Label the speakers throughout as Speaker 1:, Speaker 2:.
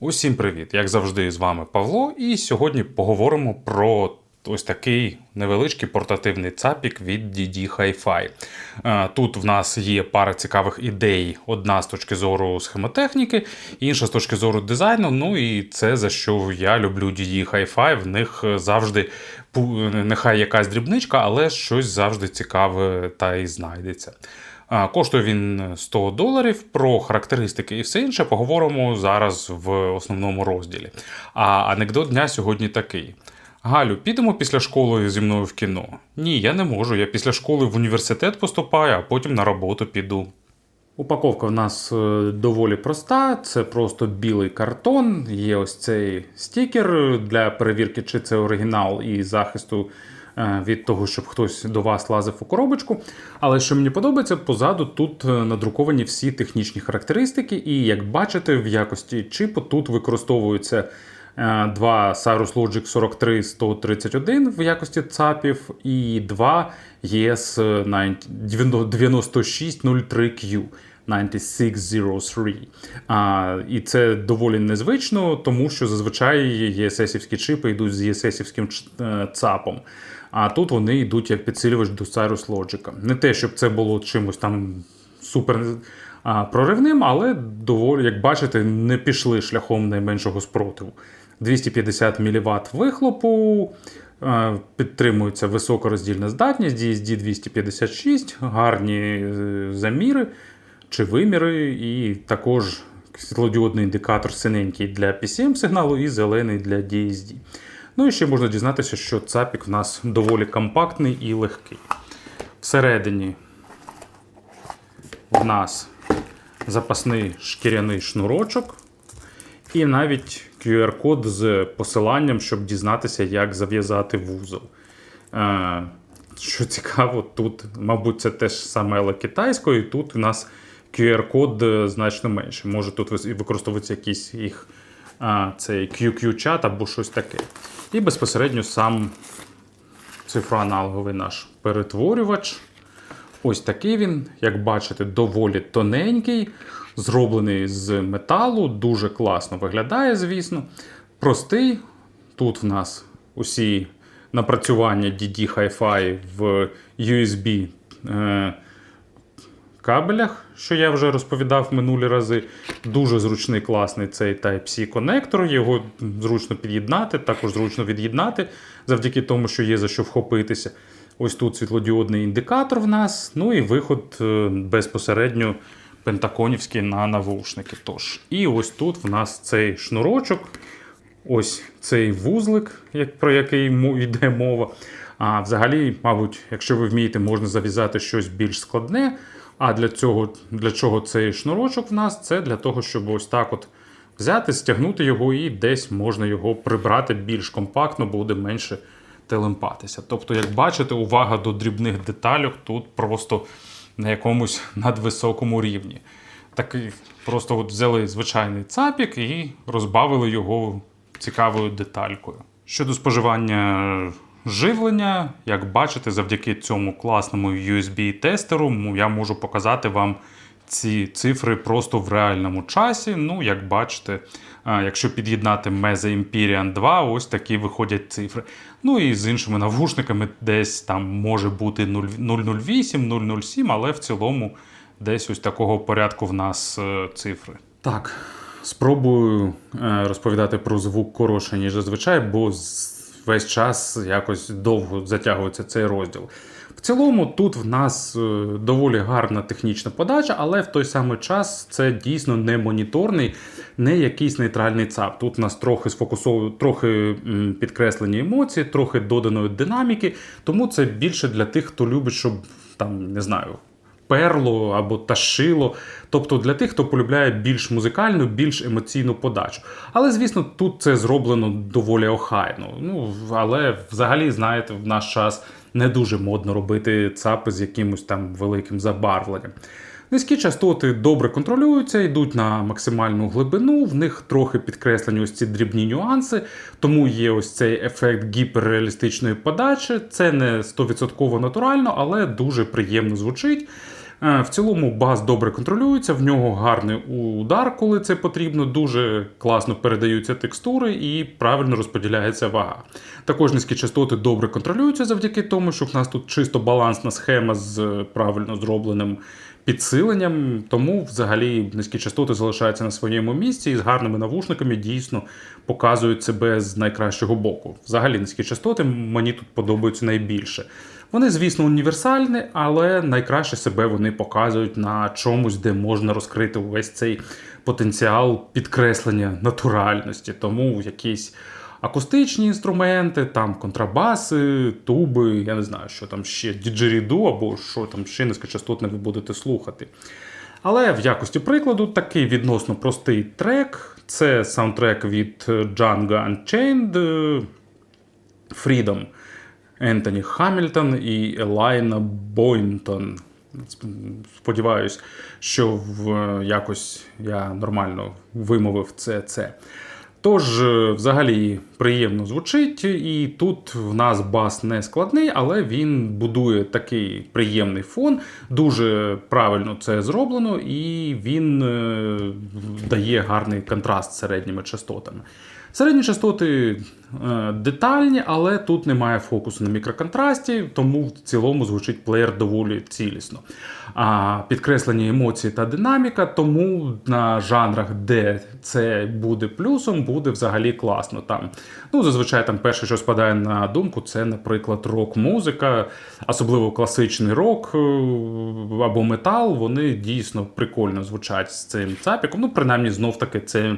Speaker 1: Усім привіт! Як завжди, з вами Павло, і сьогодні поговоримо про ось такий невеличкий портативний цапік від DD Hi-Fi. Е, Тут в нас є пара цікавих ідей: одна з точки зору схемотехніки, інша з точки зору дизайну. Ну і це за що я люблю DD Hi-Fi. В них завжди нехай якась дрібничка, але щось завжди цікаве та й знайдеться. Коштує він 100 доларів. Про характеристики і все інше поговоримо зараз в основному розділі. А анекдот дня сьогодні такий: Галю, підемо після школи зі мною в кіно? Ні, я не можу. Я після школи в університет поступаю, а потім на роботу піду. Упаковка в нас е, доволі проста. Це просто білий картон. Є ось цей стікер для перевірки, чи це оригінал і захисту е, від того, щоб хтось до вас лазив у коробочку. Але що мені подобається, позаду тут е, надруковані всі технічні характеристики, і як бачите, в якості чипу тут використовуються. е, Два Cyrus Logic 43131 в якості ЦАПів і два ES 9603Q. 9603. А, і це доволі незвично, тому що зазвичай ESS-івські чипи йдуть з ESS-івським е, ЦАПом. А тут вони йдуть як підсилювач до Cyrus Logic. Не те, щоб це було чимось там супер а, проривним, але доволі, як бачите, не пішли шляхом найменшого спротиву. 250 мВт вихлопу, підтримується висока роздільна здатність, DSD 256, гарні е, заміри чи виміри, і також світлодіодний індикатор синенький для PCM сигналу і зелений для DSD. Ну і ще можна дізнатися, що цапік в нас доволі компактний і легкий. Всередині в нас запасний шкіряний шнурочок, і навіть QR-код з посиланням, щоб дізнатися, як зав'язати вузол. Е, Що цікаво, тут, мабуть, це теж саме але китайською, і тут у нас QR-код е, значно менше. Може тут використовується якийсь їх а, цей QQ-чат або щось таке. І безпосередньо сам цифроаналоговий наш перетворювач. Ось такий він, як бачите, доволі тоненький, зроблений з металу, дуже класно виглядає, звісно. Простий. Тут в нас усі напрацювання DD Hi-Fi в USB кабелях, що я вже розповідав минулі рази. Дуже зручний, класний цей Type-C конектор. Його зручно під'єднати, також зручно від'єднати, завдяки тому, що є за що вхопитися. Ось тут світлодіодний індикатор в нас, ну і виход е, безпосередньо пентаконівський на навушники. Тож. І ось тут в нас цей шнурочок, ось цей вузлик, про який йде мова. А взагалі, мабуть, якщо ви вмієте, можна зав'язати щось більш складне. А для цього, для чого цей шнурочок в нас? Це для того, щоб ось так от взяти, стягнути його і десь можна його прибрати більш компактно, буде менше телемпатися. Тобто, як бачите, увага до дрібних деталей тут просто на якомусь надвисокому рівні. Такий просто от взяли звичайний цапік і розбавили його цікавою деталькою. Щодо споживання живлення, як бачите, завдяки цьому класному USB-тестеру я можу показати вам ці цифри просто в реальному часі. Ну, як бачите, якщо під'єднати Meze Empyrean 2, ось такі виходять цифри. Ну і з іншими навушниками десь там може бути 008, 007, але в цілому десь ось такого порядку в нас е, цифри. Так, спробую е, розповідати про звук коротше, ніж зазвичай, бо весь час якось довго затягується цей розділ. В цілому, тут в нас е, доволі гарна технічна подача, але в той самий час це дійсно не моніторний, не якийсь нейтральний ЦАП. Тут в нас трохи сфокусовую, трохи підкреслені емоції, трохи доданої динаміки. Тому це більше для тих, хто любить, щоб там не знаю. Перло або ташило, тобто для тих, хто полюбляє більш музикальну, більш емоційну подачу. Але, звісно, тут це зроблено доволі охайно. Ну, але взагалі, знаєте, в наш час не дуже модно робити цапи з якимось там великим забарвленням. Низькі частоти добре контролюються, йдуть на максимальну глибину, в них трохи підкреслені ось ці дрібні нюанси, тому є ось цей ефект гіперреалістичної подачі. Це не 100% натурально, але дуже приємно звучить. Е, В цілому бас добре контролюється, в нього гарний удар, коли це потрібно, дуже класно передаються текстури і правильно розподіляється вага. Також низькі частоти добре контролюються завдяки тому, що в нас тут чисто балансна схема з правильно зробленим підсиленням, тому взагалі низькі частоти залишаються на своєму місці і з гарними навушниками дійсно показують себе з найкращого боку. Взагалі низькі частоти мені тут подобаються найбільше. Вони, звісно, універсальні, але найкраще себе вони показують на чомусь, де можна розкрити увесь цей потенціал підкреслення натуральності. Тому якісь акустичні інструменти, там контрабаси, туби, я не знаю, що там ще діджеріду або що там ще низькочастотне ви будете слухати. Але в якості прикладу такий відносно простий трек. Це саундтрек від Django Unchained е, Freedom. Ентоні Хамільтон і Елайна Бойнтон. Сподіваюсь, що в якось я нормально вимовив це. це. Тож, е, взагалі, приємно звучить, і тут в нас бас не складний, але він будує такий приємний фон. Дуже правильно це зроблено, і він е, дає гарний контраст з середніми частотами. Середні частоти е, детальні, але тут немає фокусу на мікроконтрасті, тому в цілому звучить плеєр доволі цілісно. А підкреслені емоції та динаміка, тому на жанрах, де це буде плюсом, буде взагалі класно. Там, ну, Зазвичай там перше, що спадає на думку, це, наприклад, рок-музика, особливо класичний рок е, або метал. Вони дійсно прикольно звучать з цим цапіком. Ну, принаймні, знов таки, це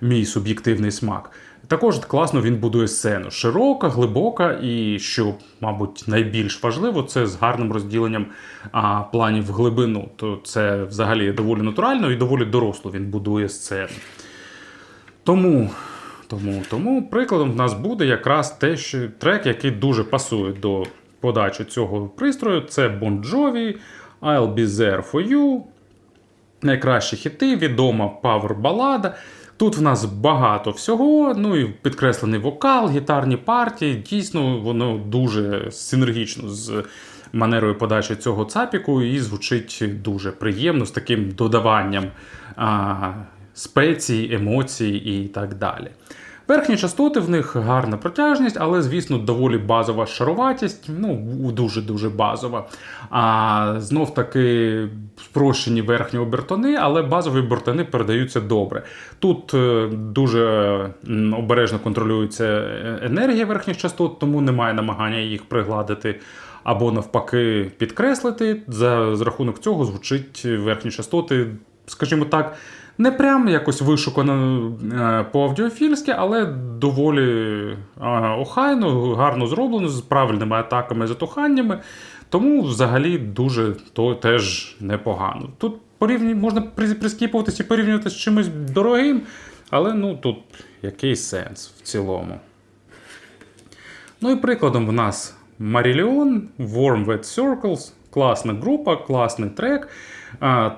Speaker 1: мій суб'єктивний смак. Також класно він будує сцену. Широка, глибока, і що, мабуть, найбільш важливо, це з гарним розділенням а, планів в глибину. То це взагалі доволі натурально і доволі доросло він будує сцену. Тому. Тому, тому прикладом в нас буде якраз те, що трек, який дуже пасує до подачі цього пристрою, це Bon Jovi, I'll Be There For You. Найкращі хіти, відома павер-балада. Тут в нас багато всього, ну і підкреслений вокал, гітарні партії. Дійсно, воно дуже синергічно з манерою подачі цього цапіку і звучить дуже приємно з таким додаванням а, спецій, емоцій і так далі. Верхні частоти в них гарна протяжність, але, звісно, доволі базова шаруватість, ну, дуже-дуже базова. А знов таки спрощені верхні обертони, але базові обертони передаються добре. Тут е, дуже обережно контролюється е, енергія верхніх частот, тому немає намагання їх пригладити. Або навпаки підкреслити. За, за рахунок цього звучить верхні частоти, скажімо так, не прям якось вишукано е, по аудіофільськи, але доволі е, охайно, гарно зроблено, з правильними атаками і затуханнями. Тому взагалі дуже то теж непогано. Тут порівні, можна прискіпуватися і порівнювати з чимось дорогим, але ну тут який сенс в цілому. Ну і прикладом в нас Marillion, Warm Wet Circles, класна група, класний трек.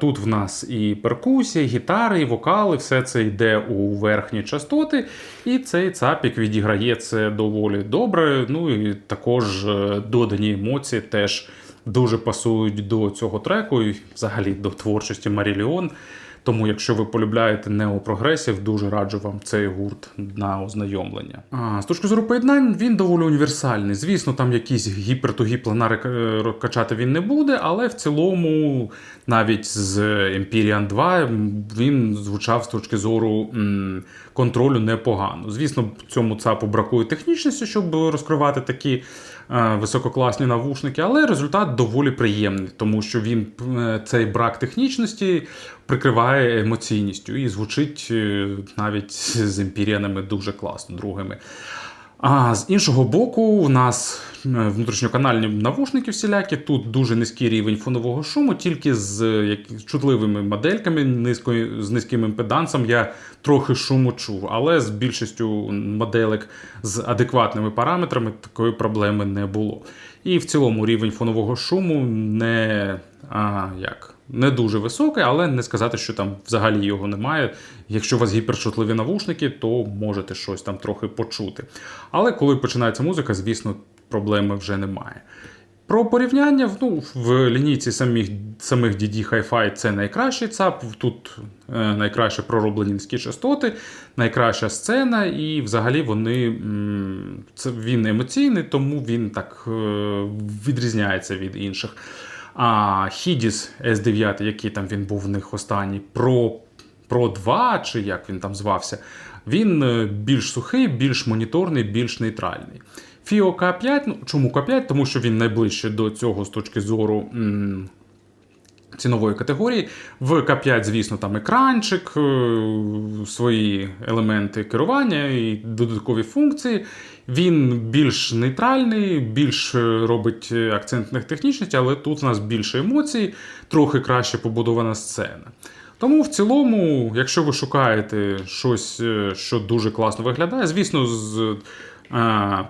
Speaker 1: Тут в нас і перкусія, і гітари, і вокали, все це йде у верхні частоти. І цей цапік відіграє це доволі добре. Ну і також е, додані емоції теж дуже пасують до цього треку і взагалі до творчості Маріліон. Тому, якщо ви полюбляєте неопрогресів, дуже раджу вам цей гурт на ознайомлення. А, З точки зору поєднань, він доволі універсальний. Звісно, там якісь гіпертугі планари е, качати він не буде, але в цілому, навіть з Empyrean 2 він звучав з точки зору м, контролю непогано. Звісно, цьому ЦАПу бракує технічності, щоб розкривати такі е, висококласні навушники, але результат доволі приємний, тому що він е, цей брак технічності прикриває емоційністю і звучить е, навіть з емпіріанами дуже класно другими. А з іншого боку, у нас е, внутрішньоканальні навушники всілякі. Тут дуже низький рівень фонового шуму, тільки з як, чутливими модельками, низькою, з низьким імпедансом я трохи шуму чув, але з більшістю моделек з адекватними параметрами такої проблеми не було. І в цілому рівень фонового шуму не а, як не дуже високий, але не сказати, що там взагалі його немає. Якщо у вас гіперчутливі навушники, то можете щось там трохи почути. Але коли починається музика, звісно, проблеми вже немає. Про порівняння ну, в лінійці самих, самих DD Hi-Fi це найкращий ЦАП. Тут е, найкраще пророблені низькі частоти, найкраща сцена, і взагалі вони це він емоційний, тому він так е, відрізняється від інших. А Хідіс С9, який там він був в них останній, Pro, Pro 2, чи як він там звався, він е, більш сухий, більш моніторний, більш нейтральний. Фіо К5, ну чому К5? Тому що він найближче до цього з точки зору м, цінової категорії. В К5, звісно, там екранчик, е, свої елементи керування і додаткові функції. Він більш нейтральний, більш е, робить акцент на технічності, але тут у нас більше емоцій, трохи краще побудована сцена. Тому в цілому, якщо ви шукаєте щось, е, що дуже класно виглядає, звісно, з.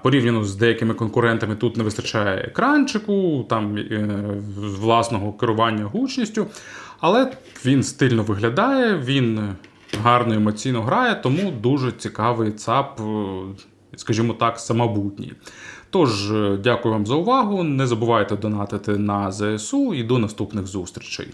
Speaker 1: Порівняно з деякими конкурентами, тут не вистачає екранчику, там е, власного керування гучністю, але він стильно виглядає, він гарно емоційно грає, тому дуже цікавий ЦАП, е, скажімо так, самобутній. Тож, е, дякую вам за увагу. Не забувайте донатити на ЗСУ і до наступних зустрічей.